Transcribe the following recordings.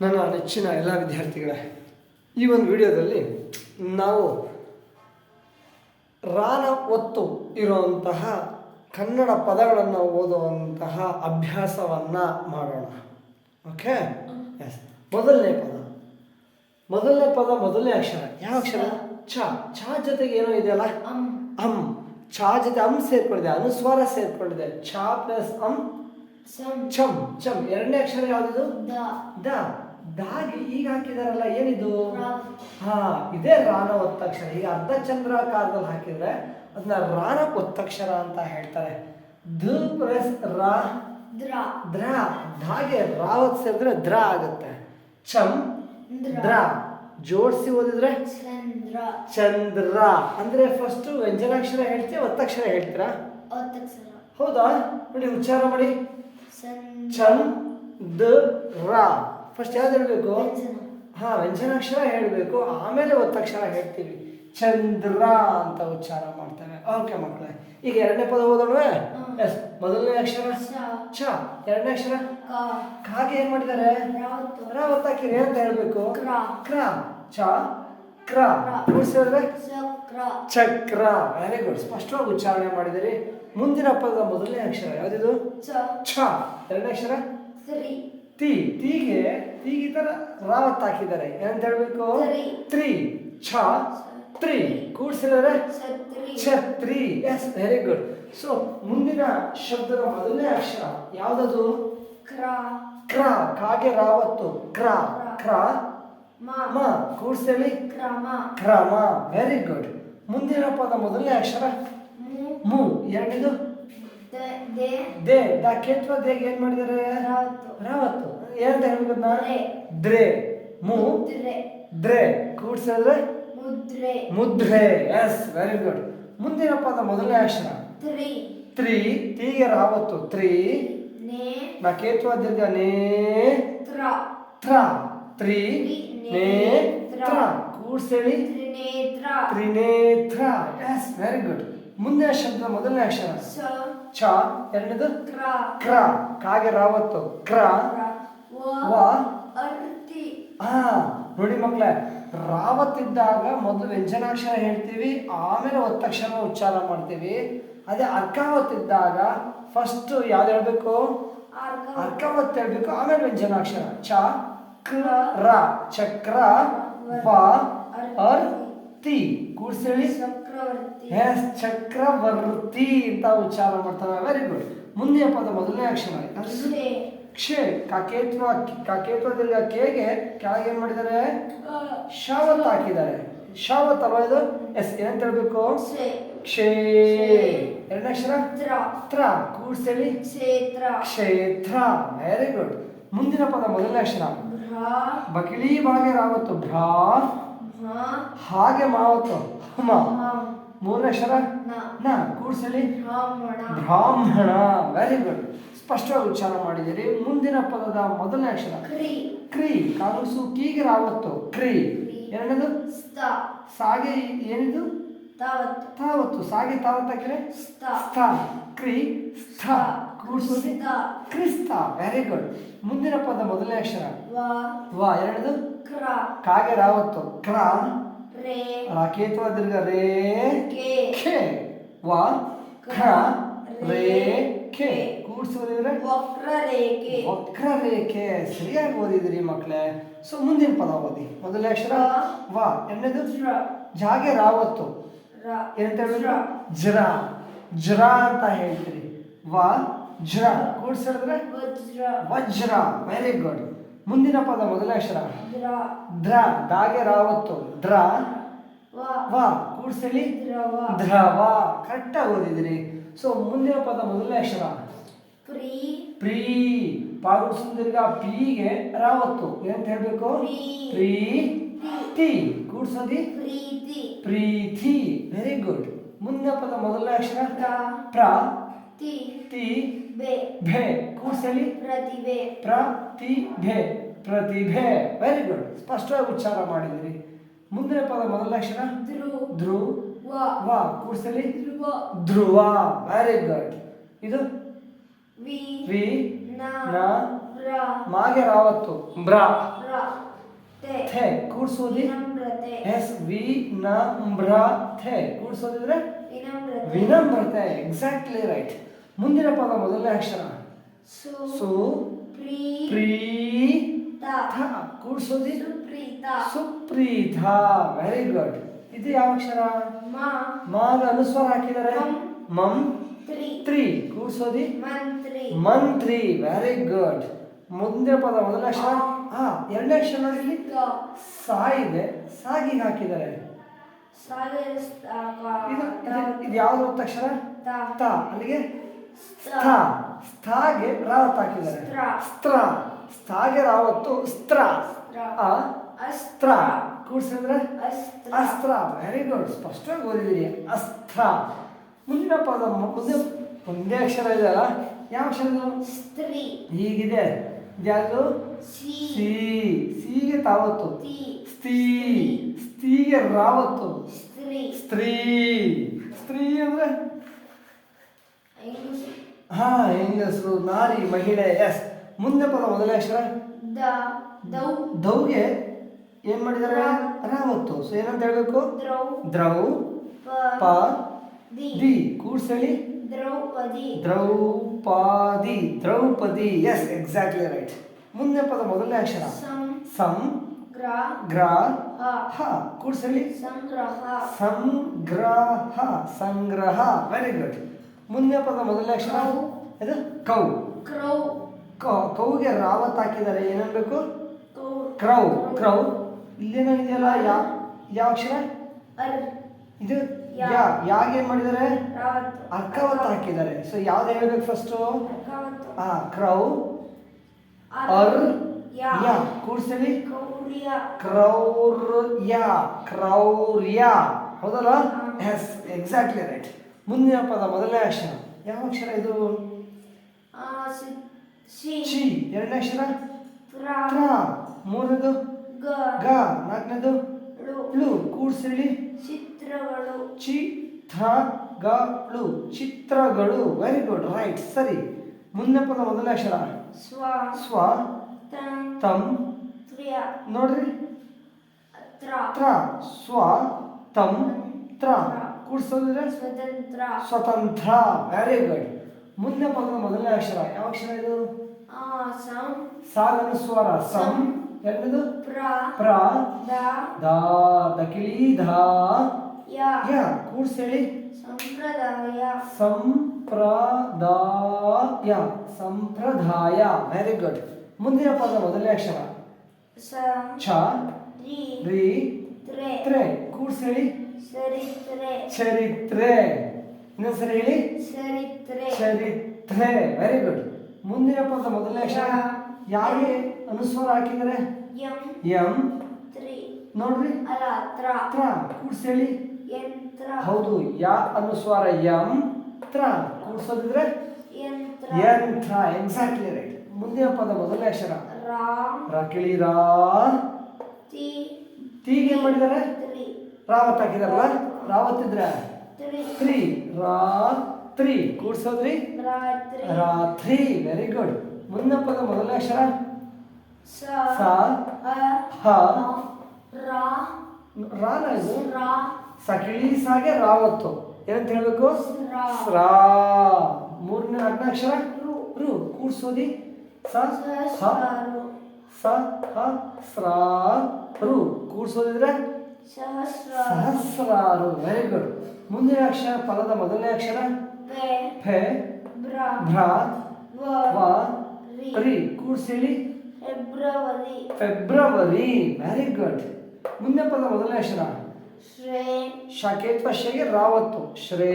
ನನ್ನ ನೆಚ್ಚಿನ ಎಲ್ಲ ವಿದ್ಯಾರ್ಥಿಗಳೇ ಈ ಒಂದು ವಿಡಿಯೋದಲ್ಲಿ ನಾವು ರಾನ ಒತ್ತು ಇರುವಂತಹ ಕನ್ನಡ ಪದಗಳನ್ನು ಓದುವಂತಹ ಅಭ್ಯಾಸವನ್ನು ಮಾಡೋಣ. ಓಕೆ? ಎಸ್ ಮೊದಲನೇ ಪದ. ಮೊದಲನೇ ಪದ ಮೊದಲನೇ ಅಕ್ಷರ. ಯಾವ ಅಕ್ಷರ? ಛ ಛ ಜೊತೆಗೆ ಏನೋ ಇದೆಯಲ್ಲ? ಅಂ. ಅಂ. ಛ ಜೊತೆ ಅಂ ಸೇರ್ಕೊಂಡಿದೆ. ಅನುಸ್ವಾರ ಸೇರ್ಕೊಂಡಿದೆ. ಛ ಪ್ಲಸ್ ಅಂ. ಚಮ್ ಚಮ್ ಎರಡನೇ ಅಕ್ಷರ ಯಾವುದು ದ. ದ. ದಾಗಿ ಈಗ ಹಾಕಿದಾರಲ್ಲ ಏನಿದು? ಹಾ ಇದೇ ರಾನ ಒತ್ತಕ್ಷರ ಈಗ ಅರ್ಧ ಚಂದ್ರಾಕಾರದಲ್ಲಿ ಹಾಕಿದ್ರೆ ಅದನ್ನ ರಾನ ಒತ್ತಕ್ಷರ ಅಂತ ಹೇಳ್ತಾರೆ. ಧ ಪ್ಲಸ್ ರಾ ದ್ರ. ದ್ರ. ಧಾಗೆ ರಾವತ್ ಸೇರಿದ್ರೆ ದ್ರ ಆಗುತ್ತೆ. ಚಂ ದ್ರ. ಜೋಡಿಸಿ ಓದಿದ್ರೆ ಚಂದ್ರ. ಚಂದ್ರ. ಅಂದ್ರೆ ಫಸ್ಟ್ ವ್ಯಂಜನಾಕ್ಷರ ಹೇಳ್ತೀವಿ ಒತ್ತಕ್ಷರ ಹೇಳ್ತೀರಾ? ಹೌದಾ? ನೋಡಿ ಉಚ್ಚಾರ ಮಾಡಿ. ಚಂದ್ರ. ಫಸ್ಟ್ ಯಾವ್ದು ಹೇಳ್ಬೇಕು? ಹಾಂ ವ್ಯಂಜನಾಕ್ಷರ ಹೇಳಬೇಕು. ಆಮೇಲೆ ಒತ್ತಕ್ಷರ ಹೇಳ್ತೀವಿ. ಚಂದ್ರ ಅಂತ ಉಚ್ಚಾರ ಮಾಡ್ತೇವೆ. ಓಕೆ ಮಕ್ಕಳೇ ಈಗ ಎರಡನೇ ಪದ ಓದೋಣವೇ? ಎಸ್ ಮೊದಲನೇ ಅಕ್ಷರ? ಚ. ಛ ಎರಡನೇ ಅಕ್ಷರ? ಕಾಗೆ ಏನ್ ಮಾಡಿದ್ದಾರೆ? ರಾವತು ರ ಒತ್ತಾಕಿರಿ ಅಂತ ಹೇಳಬೇಕು? ಕ್ರ. ಚ. ಕ್ರ. ಕೂಡಿಸಿದ್ರೆ ಚಕ್ರ. ಚಕ್ರ. ವೆರಿ ಗುಡ್ ಸ್ಪಷ್ಟವಾಗಿ ಉಚ್ಚಾರಣೆ ಮಾಡಿದಿರಿ ಮುಂದಿನ ಪದದ ಮೊದಲನೇ ಅಕ್ಷರ ಯಾವ್ದಿದು? ಚ. ಛ. ಎರಡನೇ ಅಕ್ಷರ? ತಿ ತೀಗೆ ಟಿಗೆ ಈ ತರ ರಾವತ್ ಹಾಕಿದ್ದಾರೆ. ಏನಂತ ಹೇಳ್ಬೇಕು? ತ್ರಿ. ಛ ತ್ರಿ. ಕೂಡ್ಸಿದ್ರೆ? ಛತ್ರಿ. ಎಸ್ ವೆರಿ ಗುಡ್ ಸೊ ಮುಂದಿನ ಶಬ್ದದ ಮೊದಲನೇ ಅಕ್ಷರ ಯಾವ್ದದು? ಕ್ರ. ಕ್ರ ಕಾಗೆ ರಾವತ್ತು ಕ್ರ ಕ್ರ. ಮ. ಕೂಡ್ಸೇಳಿ ಕ್ರಮ. ಕ್ರಮ. ವೆರಿ ಗುಡ್ ಮುಂದಿನ ಪದ ಮೊದಲನೇ ಅಕ್ಷರ? ಮು. ಮು. ಎರಡನೇದು? ದ ದೆ. ದೇ. ದ ಕೇತ್ವ ದೇಗೆ ಏನ್ ಮಾಡಿದಾರೆ? ರಾವತು ರಾವತ್ತು. ಏನ್ ಹೇಳ್ಬೇಕು ದ್ರೆ. ದ್ರೆ. ಮು? ದ್ರೆ. ಕೂಡ್ಸಿದ್ರೆ? ಮುದ್ರೆ. ಮುದ್ರೆ. ಎಸ್ ವೆರಿ ಗುಡ್ ಮುಂದಿನ ಪದ ಮೊದಲನೇ ಅಕ್ಷರ. ತ್ರಿ. ತ್ರಿ. ತೀಗೆ ರಾವತ್ತು. ತ್ರಿ. ನೇ. ನಾ ಕೇತ್ವ ದೀರ್ಘ ನೇ. ತ್ರ. ತ್ರ. ತ್ರಿ. ನೇ ತ್ರ. ಕೂಡ್ಸೇಳಿ. ತ್ರಿನೇತ್ರ. ತ್ರಿನೇತ್ರ. ಎಸ್ ವೆರಿ ಗುಡ್ ಮುಂದಿನ ಶಬ್ದ ಮೊದಲನೇ ಅಕ್ಷರ. ಚ. ಎರಡನೇದು ಕ್ರ. ಕಾಗೆ ರಾವತ್ತು ಕ್ರ. ವ. ಆ ನೋಡಿ ಮಕ್ಕಳೇ ರಾವತ್ತಿದ್ದಾಗ ಮೊದಲು ವ್ಯಂಜನಾಕ್ಷರ ಹೇಳ್ತೀವಿ ಆಮೇಲೆ ಒತ್ತಕ್ಷರ ಉಚ್ಚಾರ ಮಾಡ್ತೀವಿ. ಅದೇ ಅರ್ಕಾವತ್ತಿದ್ದಾಗ ಫಸ್ಟ್ ಯಾವ್ದು ಹೇಳ್ಬೇಕು? ಅರ್ಕಾವತ್ ಹೇಳ್ಬೇಕು ಆಮೇಲೆ ವ್ಯಂಜನಾಕ್ಷರ. ಚ ಕ್ರ ಚಕ್ರ ವ. ಅರ್ ತಿ ಕೂಡ್ಸೇಳಿ. ಎಸ್ ಚಕ್ರವರ್ತಿ ಅಂತ ಉಚ್ಚಾರ ಮಾಡ್ತಾರೆ ವೆರಿ ಗುಡ್ ಮುಂದಿನ ಪದ ಮೊದಲನೇ ಅಕ್ಷರ ಕ್ಷೇ. ಕಾಕೇತ್ವ ಕಾಕೇತ್ವದಿಂದ ಕೇಗೆ ಕೆಳಗೆ ಏನ್ ಮಾಡಿದ್ದಾರೆ? ಶಾವತ್ ಹಾಕಿದ್ದಾರೆ. ಶಾವತ್ ಅಲ್ವಾ ಇದು? ಎಸ್ ಏನಂತ ಹೇಳ್ಬೇಕು? ಕ್ಷೆ. ಎರಡನೇ ಅಕ್ಷರ? ತ್ರ. ಕೂಡ್ಸೇಳಿ. ಕ್ಷೇತ್ರ. ಕ್ಷೇತ್ರ. ವೆರಿ ಗುಡ್ ಮುಂದಿನ ಪದ ಮೊದಲನೇ ಅಕ್ಷರ? ಬಕಿಳಿ ಬಾಗೆ ರಾವತ್ತು. ಭ್ರಾ. ಹಾಗೆ ಮಾವತ್ತು. ಹಮ ಮೂರನೇ ಅಕ್ಷರ? ನ. ನ. ಕೂಡ್ಸೇಳಿ ಬ್ರಾಹ್ಮಣ. ವೆರಿ ಗುಡ್ ಸ್ಪಷ್ಟವಾಗಿ ಉಚ್ಚಾರ ಮಾಡಿದಿರಿ ಮುಂದಿನ ಪದದ ಮೊದಲನೇ ಅಕ್ಷರ? ಕ್ರಿ. ಕ್ರಿ. ಕಾಂಗ್ರೆಸ್ಸು ಕೀಗೆ ರಾವತ್ತು. ಕ್ರಿ. ಎರಡನೇದು ಸ್ತ ಸಾಗೆ ಏನಿದು? ತಾವತ್ತು. ತಾವತ್ತು. ಸಾಗೆ ತಾವತ್ತ ಸ್ಥ ಕ್ರಿ. ಸ್ಥ ಕೂಡ್ಸೋದು ಕ್ರಿಸ್ತ. ವೆರಿ ಗುಡ್ ಮುಂದಿನ ಪದ ಮೊದಲನೇ ಅಕ್ಷರ? ವಾ. ಎರಡನೇದು ಕ್ರ ಕಾಗೆ ರಾವತ್ತು ಕ್ರ ರೇ. ರಾಕೇತ್ವ ದೀರ್ಘ? ರೇ. ಕೆ. ಖೆ. ವ. ಖ ರೇ. ಖೆ. ಕೂಡ್ಸೋದಿದ್ರೆ ವಕ್ರರೇಖೆ. ವಕ್ರರೇಖೆ. ಸರಿಯಾಗಿ ಓದಿದ್ರಿ ಮಕ್ಕಳೇ ಸೊ ಮುಂದಿನ ಪದ ಓದಿ. ಮೊದಲನೇ ಅಕ್ಷರ? ವ. ಎರಡನೇದು? ಜಾಗೆ ರಾವತ್ತು ಏನಂತ ಹೇಳ್ಬೇಕು ಜರ. ಜರ ಅಂತ ಹೇಳ್ತೀರಿ. ವ. ಜ್ರ. ಕೂಡ್ಸಿದ್ರೆ ವಜ್ರ. ವಜ್ರ. ವೆರಿ ಗುಡ್ ಮುಂದಿನ ಪದ ಮೊದಲ ಅಕ್ಷರ. ದ್ರ. ದಾಗೆ ರಾವತ್ತು. ದ್ರ. ವ. ವ. ಕೂಡ್ಸಲಿ ದ್ರವ ಕರೆಕ್ಟಾಗಿ ಓದಿದಿರಿ ಸೊ ಮುಂದಿನ ಪದ ಮೊದಲ ಅಕ್ಷರ. ಪ್ರೀ. ಪ್ರೀ. ಪಾರು ಸುಂದರ್ಗ ಪೀಗೆ ರಾವತ್ತು. ಏನಂತ ಹೇಳ್ಬೇಕು? ಪ್ರೀ. ತಿ. ಕೂಡ್ಸೋದಿ? ಪ್ರೀತಿ. ಪ್ರೀತಿ. ವೆರಿ ಗುಡ್ ಮುಂದಿನ ಪದ ಮೊದಲ ಅಕ್ಷರ. ಪ್ರ. ಪ್ರ. ತಿ. ತಿ. ಬೆ. ಭೆ. ಕೂಡ್ಸಲಿ ಪ್ರತಿಭೆ. ಪ್ರತಿಭೆ. ಪ್ರತಿಭೆ. ವೆರಿ ಗುಡ್ ಸ್ಪಷ್ಟವಾಗಿ ಉಚ್ಚಾರ ಮಾಡಿದಿರಿ ಮುಂದಿನ ಪದ ಮೊದಲ ಅಕ್ಷರ? ಧ್ರು ಧ್ರು ವ. ವ. ಕೂಡ್ಸಲಿ ಧ್ರುವ. ಧ್ರುವ. ವೆರಿ ಗುಡ್ ಇದು? ವಿ. ವಿ. ನ. ನ ರ. ಬ್ರ ಮಾಗೆ ರಾವತ್ತು. ಬ್ರಾ. ಥೆ ಕೂಡ್ಸೋದಿ ಎಸ್. ವಿ. ನಮ್ರತೆ ಥೆ ವಿನಮ್ರತೆ. ವಿನಮ್ರತೆ. ಎಕ್ಸಾಕ್ಟ್ಲಿ ರೈಟ್ ಮುಂದಿನ ಪದ ಮೊದಲನೇ ಅಕ್ಷರ. ಸು ಕೂಡ್ಸೋದಿ? ಸುಪ್ರೀತ. ಸುಪ್ರೀತ. ವೆರಿ ಗುಡ್ ಇದು ಯಾವ ಅಕ್ಷರ? ಮ. ಮಾಗ ಅನುಸ್ವರ ಹಾಕಿದ್ದಾರೆ. ಮಂ ತ್ರಿ. ಕೂಡ್ಸೋದಿ? ಮಂತ್ರಿ. ಮಂತ್ರಿ. ವೆರಿ ಗುಡ್ ಮುಂದೆ ಪದ ಮೊದಲ ಅಕ್ಷರ? ಹಾ. ಎರಡನೇ ಅಕ್ಷರ ನೋಡಿ ಇಲ್ಲಿ. ಗ. ಸಾ ಇದೆ ಸಾಗಿ ಹಾಕಿದ್ದಾರೆ ಇದು ಇದು- ಯಾವ್ದು ಅಕ್ಷರ? ತ. ತ. ಅಲ್ಲಿಗೆ? ಸ್ಥ. ಸ್ಥಾಗೆ ರಾವತ್ ಹಾಕಿದ್ದಾರೆ. ಸ್ತ್ರ. ಸ್ಥಾಗೆ ರಾವತ್ತು ಸ್ತ್ರ. ಆ? ಅಸ್ತ್ರ. ಕೂಡ್ಸಂದ್ರೆ? ಅಸ್ತ್ರ. ವೆರಿ ಗುಡ್ ಸ್ಪಷ್ಟವಾಗಿ ಓದಿದ್ದೀರಿ. ಅಸ್ತ್ರ. ಮುಂದಿನ ಪದ ಮುಂದೆ ಒಂದೇ ಅಕ್ಷರ ಇದೆಯಲ್ಲ ಯಾವ ಅಕ್ಷರ ಇದು ಸ್ತ್ರೀ. ಹೀಗಿದೆ ಇದ್ಯಾವುದು ಸಿ ಸಿಗೆ ತಾವತ್ತು ಸ್ತ್ರೀ. ಸ್ತ್ರೀಗೆ ರಾವತ್ತು ಸ್ತ್ರೀ. ಸ್ತ್ರೀ. ಸ್ತ್ರೀ ಅಂದ್ರೆ. ಹಾ ಹೆಂಗಸರು ನಾರಿ ಮಹಿಳೆ ಎಸ್. ಮುಂದೆ ಪದ ಮೊದಲನೇ ಅಕ್ಷರ? The thou. ದೌಗೆ ಏನ್ ಮಾಡಿದಾರೆ? ರಾವತ್ತು ಸೊ ಏನಂತ ಹೇಳಬೇಕು? ದ್ರೌ. ದ್ರೌ ಪ ದಿ. ದಿ. ಕೂಡ್ಸಳಿ Draupadi. Draupadi. Draupadi. Yes exactly right ಮುಂದೆ ಪದ ಮೊದಲನೇ ಅಕ್ಷರ. ಸಂ ಗ್ರ ಗ್ರ ಹ. ಹ. ಕೂಡ್ಸಳಿ ಸಂಗ್ರಹ. ಸಂಗ್ರಹ. ಸಂಗ್ರಹ. ವೆರಿ ಗುಡ್ ಮುಂದೆ ಪದ ಮೊದಲ ಅಕ್ಷರ? ಅದು ಇದು ಕೌ. ಕ್ರೌ. ಕ- ಕೌಗೆ ರಾವತ್ ಹಾಕಿದ್ದಾರೆ. ಏನನ್ಬೇಕು ಕ್ರೌ. ಕ್ರೌ. ಏನಿದೆಯಲ್ಲ ಯಾ ಯಾವ ಅಕ್ಷರ? ಇದು ಯಾ. ಯಾಗ ಏನ್ ಮಾಡಿದ್ದಾರೆ? ಅರ್ಕಾವತ್ ಹಾಕಿದ್ದಾರೆ. ಸೊ ಯಾವ್ದು ಹೇಳ್ಬೇಕು ಫಸ್ಟು ಹಾ ಕ್ರೌ. ಅರ್. ಯಾ. ಕೂಡ್ಸಲಿ ಯಾ ಕ್ರೌರ್ಯ. ಕ್ರೌರ್ಯ. ಹೌದಲ್ಲ? ಎಸ್ ಎಕ್ಸಾಕ್ಟ್ಲಿ ರೈಟ್ ಮುಂದಿನ ಪದ ಮೊದಲನೇ ಅಕ್ಷರ. ಯಾವ ಅಕ್ಷರ ಇದು? ಎರಡನೇ ಅಕ್ಷರ? ತ್ರ ಮೂರನೇದು? ಗ. ಗ. ನಾಲ್ಕನೇದು? ಳು. ಕೂಡ್ಸಿಳಿ ಚಿತ್ರಗಳು. ಚಿ ಥ ಗ ಚಿತ್ರಗಳು. ವೆರಿ ಗುಡ್ ರೈಟ್ ಸರಿ. ಮುಂದಿನ ಪದ ಮೊದಲನೇ ಅಕ್ಷರ. ಸ್ವ. ಸ್ವ. ತಂ. ನೋಡ್ರಿ. ತ್ರ. ತ್ರ. ಸ್ವ. ತಂ. ತ್ರ. ಕೂಡ್ಸೋದಿದ್ರೆ ಸ್ವತಂತ್ರ. ಸ್ವತಂತ್ರ. ವೆರಿ ಗುಡ್ ಮುಂದೆ ಬಂದ ಮೊದಲನೇ ಅಕ್ಷರ. ಯಾವ ಅಕ್ಷರ ಇದು? ಸಾಗನು ಸ್ವರ ಸಂ ಎರಡನೇದು ಪ್ರ. ದ. ದಕಿಳಿ ಧ. ಯ. ಯ. ಕೂಡ್ಸೇಳಿ ಸಂಪ್ರದಾಯ. ಸಂಪ್ರದಾಯ. ಸಂಪ್ರದಾಯ. ವೆರಿ ಗುಡ್ ಮುಂದಿನ ಪದ ಮೊದಲನೇ ಅಕ್ಷರ. ಸ. ಛ. ರಿ. ತ್ರೆ. ತ್ರೆ. ಕೂಡ್ಸೇಳಿ ಸರಿತ್ರೆ ಚರಿತ್ರೆ. ಇನ್ನೊಂದ್ಸರಿ ಹೇಳಿ. ಚರಿತ್ರೆ. ವೆರಿ ಗುಡ್ ಮುಂದಿನ ಪದ ಮೊದಲನೇ ಅಕ್ಷರ ಯಾರಿಗೆ ಅನುಸ್ವಾರ ಹಾಕಿದರೆ ಎಂ ತ್ರಿ. ನೋಡ್ರಿ. ತ್ರ. ಕೂಡ್ಸೇಳಿ. ಯಂತ್ರ. ಹೌದು ಯಾ ಅನುಸ್ವಾರ ಎಂ ತ್ರ. ಕೂಡ್ಸೋದಿದ್ರೆ? ಯಂತ್ರ. ಎಕ್ಸಾಕ್ಟ್ಲಿ ರೈಟ್ ಮುಂದಿನ ಪದ ಮೊದಲನೇ ಅಕ್ಷರ. ರಾ. ರಾಕಿಳಿ ರಾ. ತೀಗೆ ಏನ್ ಮಾಡಿದ್ದಾರೆ? ರಾವತ್ ಹಾಕಿದಾರಲ್ಲ ರಾವತ್ ಇದ್ರೆ ರಾತ್ರಿ. ತ್ರಿ ಕೂಡ್ಸೋದ್ರಿ? ರಾತ್ರಿ. ವೆರಿ ಗುಡ್ ಮುಂದಿನ ಪದ ಮೊದಲ ಅಕ್ಷರ? ಸ ಹ ರಾನ ಇದು? ಸಕಿಳಿ ಸಾಗೆ ರಾವತ್ತು. ಏನಂತ ಹೇಳ್ಬೇಕು? ರಾ. ಸ್ರಾ ಮೂರನೇ ನಾಲ್ಕನೇ ಅಕ್ಷರ? ರು. ಕೂಡ್ಸೋದಿ? ಸ ಹ. ಸ ಹ ಸ್ರಾ ರು. ಕೂಡ್ಸೋದಿದ್ರೆ? ಸಹಸ್ರಾರು. ವೆರಿ ಗುಡ್ ಮುಂದಿನ ಅಕ್ಷರ ಪದದ ಮೊದಲನೇ ಅಕ್ಷರ? ಪೆ. ಫೆ ಬ್ರಾ ಭ್ರ. ವ. ರಿ. ರಿ. ಫೆಬ್ರವರಿ. ಫೆಬ್ರವರಿ. ವೆರಿ ಗುಡ್ ಮುಂದೆ ಪದ ಮೊದಲನೇ ಅಕ್ಷರ? ಶ್ರೇ. ಶಾಖೇತ್ವ ಶೇಗೆ ರಾವತ್ತು. ಶ್ರೇ.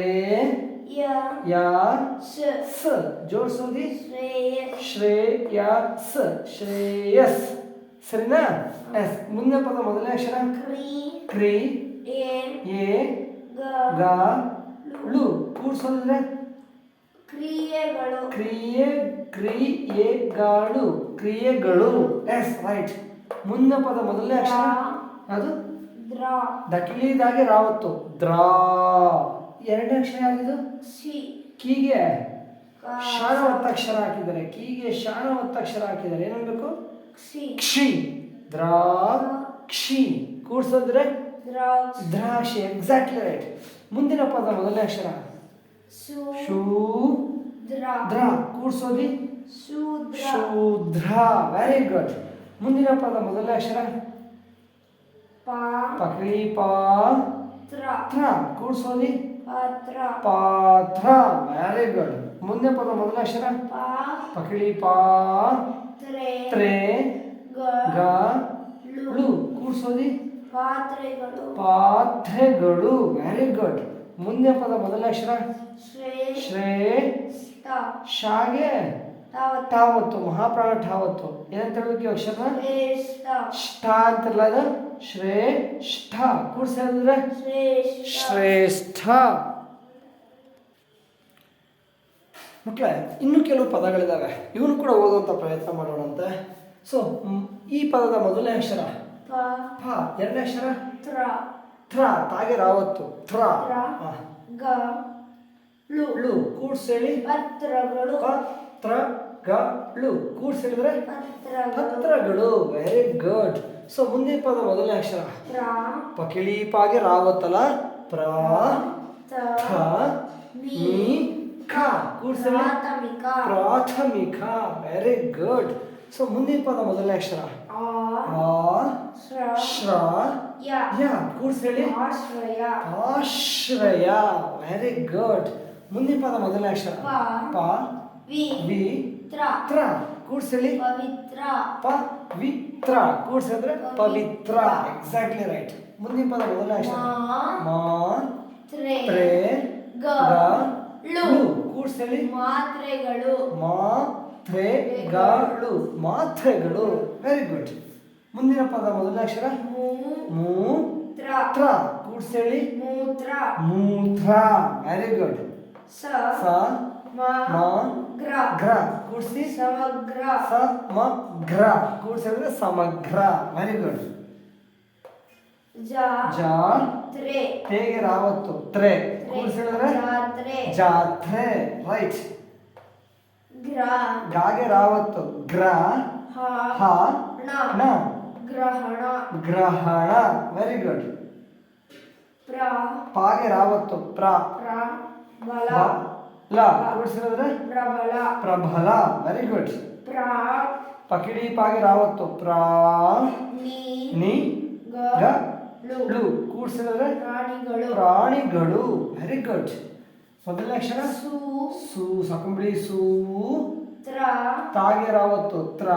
ಯ. ಸ. ಜೋಡಿಸೋದಿ? ಶ್ರೇಯಸ್. ಶ್ರೇಯಸ್. ಶ್ರೇಯಸ್. ಸರಿನಾ? ಎಸ್ ಮುಂದೆ ಪದ ಮೊದಲನೇ ಅಕ್ಷರ? ಕ್ರೀ. ಕ್ರಿ. ಎ. ಎ. ಗ. ಗ. ಳು ಕೂಡ್ಸೋದಿದ್ರೆ? ಕ್ರಿಯೆಗಳು. ಕ್ರಿಯೆ ಕ್ರಿಯೆಗಳು. ಕ್ರಿಯೆಗಳು. Yes right. ಮುಂದೆ ಪದ ಮೊದಲನೇ ಅಕ್ಷರ? ಅದು ದ್ರ. ದಕಿಲಿದಾಗೆ ರಾವತ್ತು ದ್ರಾ. ಎರಡನೇ ಅಕ್ಷರ ಯಾವುದು ಸಿ ಕೀಗೆ. ಶಾಣ ಒತ್ತಕ್ಷರ ಹಾಕಿದ್ದಾರೆ. ಕೀಗೆ ಶಾಣ ಒತ್ತಕ್ಷರ ಹಾಕಿದ್ದಾರೆ ಏನಾಗಬೇಕು ಕ್ಷಿ. ಕ್ಷಿ. ದ್ರಾಕ್ಷಿ ಕೂಡ್ಸೋದ್ರೆ ದ್ರಾಕ್ಷಿ. ದ್ರಾಕ್ಷಿ ಎಕ್ಸಾಕ್ಟ್ಲಿ ರೈಟ್ ಮುಂದಿನ ಪದ ಮೊದಲನೇ ಅಕ್ಷರ. ಶೂ. ದ್ರಾ. ಕೂಡ್ಸೋದಿ. ಶೂದ್ರ. ವೆರಿ ಗುಡ್ ಮುಂದಿನ ಪದ ಮೊದಲನೇ ಅಕ್ಷರ. ಪಕಡಿ ಪಕಳಿ ಪಾ. ತ್ರ. ತ್ರ. ಕೂಡ್ಸೋದಿ. ಪಾತ್ರ. ಪಾತ್ರ. ವೆರಿ ಗುಡ್ ಮುಂದಿನ ಪದ ಮೊದಲನೇ ಅಕ್ಷರ. ಪಕಡಿ ಪಕಳಿ ಪಾ. ತ್ರೆ ಗ ಳು ಕೂಡ್ಸೋದಿ? ಪಾತ್ರೆಗಳು ಪಾತ್ರೆಗಳು ವೆರಿ ಗುಡ್ ಮುಂದೆ ಪದ ಮೊದಲನೇ ಅಕ್ಷರ? ಶ್ರೇ ಶಾಗೆ ತಾವತ್ತ. ಠಾವತ್ತು ಮಹಾಪ್ರಾಣ ಠಾವತ್ತು. ಏನಂತ ಹೇಳ್ಬೇಕು ಅಕ್ಷರ ಶ್ರೇಷ್ಠ ಷ್ಠ ಅಂತಿರಲ್ಲ ಅದು? ಶ್ರೇಷ್ಠ. ಕೂಡ್ಸಿ ಹೇಳಿದ್ರೆ ಶ್ರೇಷ್ಠ. ಮಕ್ಕಳೇ ಇನ್ನೂ ಕೆಲವು ಪದಗಳಿದ್ದಾವೆ ಇವನು ಕೂಡ ಓದುವಂಥ ಪ್ರಯತ್ನ ಮಾಡೋಣಂತೆ. ಸೊ ಈ ಪದದ ಮೊದಲನೇ ಅಕ್ಷರ? ಪ. ಎರಡನೇ ಅಕ್ಷರ? ಥ್ರ ತಾಗೆ ರಾವತ್ತು. ಥ್ರ ತ್ರ. ಗ. ಲು ಳು. ಕೂಡ್ಸೇಳಿ. ಪತ್ರಗಳು. ಪತ್ರ ಗ ಳು ಕೂಡ್ಸೇಳಿದ್ರೆ? ಪತ್ರಗಳು. ಪತ್ರಗಳು. ವೆರಿ ಗುಡ್ ಸೊ ಮುಂದಿನ ಪದ ಮೊದಲನೇ ಅಕ್ಷರ? ಪಕಿಳಿ ಪಾಗೆ ರಾವತ್ತಲ್ಲ? ಪ್ರ. ಥ. ಮಿ ಮಿ ಖ ಕೂಡ್ಸೇಳಿ ಪ್ರಾಥಮಿಕ. ಪ್ರಾಥಮಿಕ. ವೆರಿ ಗುಡ್ ಸೊ ಮುಂದಿನ ಪದ ಮೊದಲನೇ ಅಕ್ಷರ. ಆ. ಆ. ಶ್ರ. ಶ್ರ. ಯ. ಯ. ಕೂಡ್ಸೇಳಿ ಆಶ್ರಯ. ಆಶ್ರಯ. ವೆರಿ ಗುಡ್ ಮುಂದಿನ ಪದ ಮೊದಲನೇ ಅಕ್ಷರ. ಪ. ಪ. ವಿ. ವಿ. ತ್ರ. ತ್ರ. ಕೂಡ್ಸಲಿ ಪವಿತ್ರ. ಪವಿತ್ರ ಕೂಡ್ಸಿದ್ರೆ ಪವಿತ್ರ. ಎಕ್ಸಾಕ್ಟ್ಲಿ ರೈಟ್ ಮುಂದಿನ ಪದ ಮೊದಲನೇ ಅಕ್ಷರ. ಮಾ. ಮಾ. ತ್ರೆ. ತ್ರೇ. ಗ. ಗ. ಳು. ಳು. ಕೂಡ್ಸಲಿ? ಮಾತ್ರೆಗಳು. ಮಾತ್ರೆಗಳು. ಮಾತ್ರೆಗಳು. ವೆರಿ ಗುಡ್ ಮುಂದಿನ ಪದ ಮೊದಲ ಅಕ್ಷರ? ಮೂ ತ್ರ ಕೂಡ್ಸೇಳಿ ಮೂತ್ರ. ಮೂತ್ರ. ವೆರಿ ಗುಡ್ ಸ. ಮ. ಗ್ರ. ಗ್ರ. ಕೂಡ್ಸಿ? ಸಮಗ್ರ. ಸಮಗ್ರ ಕೂಡ್ಸಿದ್ರೆ ಸಮಗ್ರ. ವೆರಿ ಗುಡ್ ಜ ಜ ತ್ರೆ ತೇಗೆ ರಾವತ್ತು ತ್ರೆ. ಕೂಡ್ಸಿದ್ರೆ? ಜಾತ್ರೆ. ಜಾತ್ರೆ ರೈಟ್ ಗ್ರ. ಗಾಗೆ ರಾವತ್ತು. ಗ್ರ ಹ. ನ ಗ್ರಹಣ. ಗ್ರಹಣ. ವೆರಿ ಗುಡ್ ಪ್ರ. ಪಾಗೆ ರಾವತ್ತು. ಪ್ರ. ಪ್ರ. ಬಲ. ಲ. ಕೂಡ್ಸಿದ್ರೆ ಪ್ರಬಲ. ಪ್ರಬಲ. ವೆರಿ ಗುಡ್ ಪ್ರ. ಪಕಿಡಿ ಪಾಗೆ ರಾವತ್ತು. ಪ್ರ. ನೀ. ಗ. ಲು ಕೂಡ್ಸಿದ್ರೆ ಪ್ರಾಣಿಗಳು. ಪ್ರಾಣಿಗಳು. ವೆರಿ ಗುಡ್ ಮೊದಲನೇ ಅಕ್ಷರ ಸು ಸು ಸಕಂಬಳಿ ಸೂ ತ್ರ ತಾಗೆ ರಾವತ್ತು ತ್ರ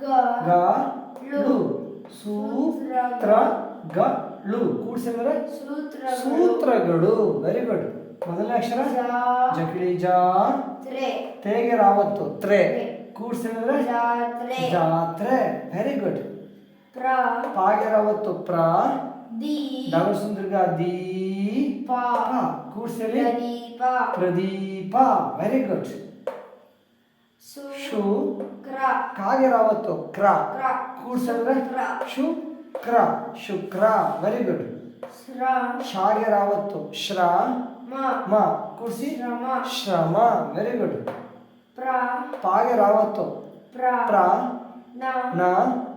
ಗ ಗ ಳು ಸೂತ್ರ ಗ ಳು ಕೂಡ್ಸಿದ್ರೆ? ಸೂತ್ರಗಳು. ಸೂತ್ರಗಳು. ವೆರಿ ಗುಡ್ ಮೊದಲನೇ ಅಕ್ಷರ ಜಕಳಿ ಜಾ ತ್ರೆ. ತೇಗೆ ರಾವತ್ತು ತ್ರೆ. ಕೂಡ್ಸಿದ್ರೆ? ಜಾತ್ರೆ. ಜಾತ್ರೆ. ವೆರಿ ಗುಡ್ ಪ್ರ ಪಾಗೆ ರಾವತ್ತು ಪ್ರ. ದಿ ಧನುಸುಂದ್ರಗ ದಿ. ಕೂಡ್ಸಲಿ. ಪ್ರದೀಪ. ವೆರಿ ಗುಡ್ ಶು. ಕಾಗೆ ರಾವತ್ತು ಕ್ರ. ಕೂಡ್ಸಿದ್ರೆ ಶು ಕ್ರ. ಶುಕ್ರ. ವೆರಿ ಗುಡ್ ಶಾಗೆ ರಾವತ್ತು ಶ್ರ. ಮ. ಕೂಡ್ಸಿ. ಶ್ರಮ. ಶ್ರಮ. ವೆರಿ ಗುಡ್ ಪ್ರ. ಪಾಗೆ ರಾವತ್ತು ಪ್ರ. ನ.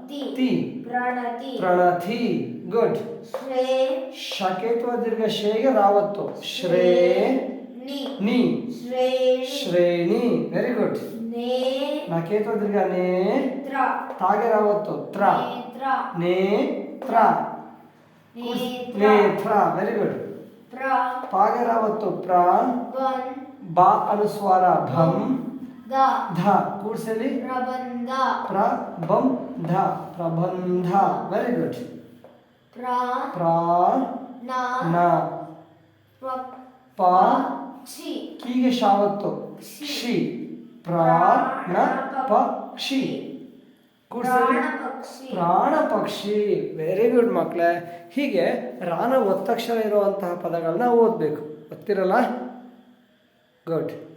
ತಿ. ಪ್ರಣತಿ ಪ್ರಣತಿ. ಗುಡ್ ಶ್ರೇ ಶಕೇತ್ವ ದೀರ್ಘ ಶೇಗೆ ರಾವತ್ತು. ಶ್ರೇ ನಿ. ಶ್ರೇಣಿ ವೆರಿ ಗುಡ್ ನಕೇತ್ವ ದೀರ್ಘ ನೇ ತಾಗೆ ರಾವತ್ತು. ತ್ರ. ನೇತ್ರ. ನೇತ್ರ. ವೆರಿ ಗುಡ್ ಪ್ರ. ಪಾಗೆ ರಾವತ್ತು ಪ್ರ. ಬ ಅನುಸ್ವಾರ ಭಂ. ಧ. ಕೂಡ್ಸಲಿ. ಪ್ರಬಂಧ. ಪ್ರ ಬಂ ಧ. ಪ್ರಬಂಧ. ವೆರಿ ಗುಡ್ ಪ್ರ. ಪ್ರ. ನ. ನ. ಪ. ಕೀಗೆ ಶಾವತ್ತು. ಕ್ಷಿ. ಪ್ರಾಣ ಪಕ್ಷಿ ಕೂಡ್ಸಲಿ. ಪ್ರಾಣ ಪಕ್ಷಿ. ವೆರಿ ಗುಡ್ ಮಕ್ಕಳೇ ಹೀಗೆ ರಾಣ ಒತ್ತಕ್ಷರ ಇರುವಂತಹ ಪದಗಳನ್ನ ಓದಬೇಕು. ಗೊತ್ತಿರಲ್ಲ ಗುಡ್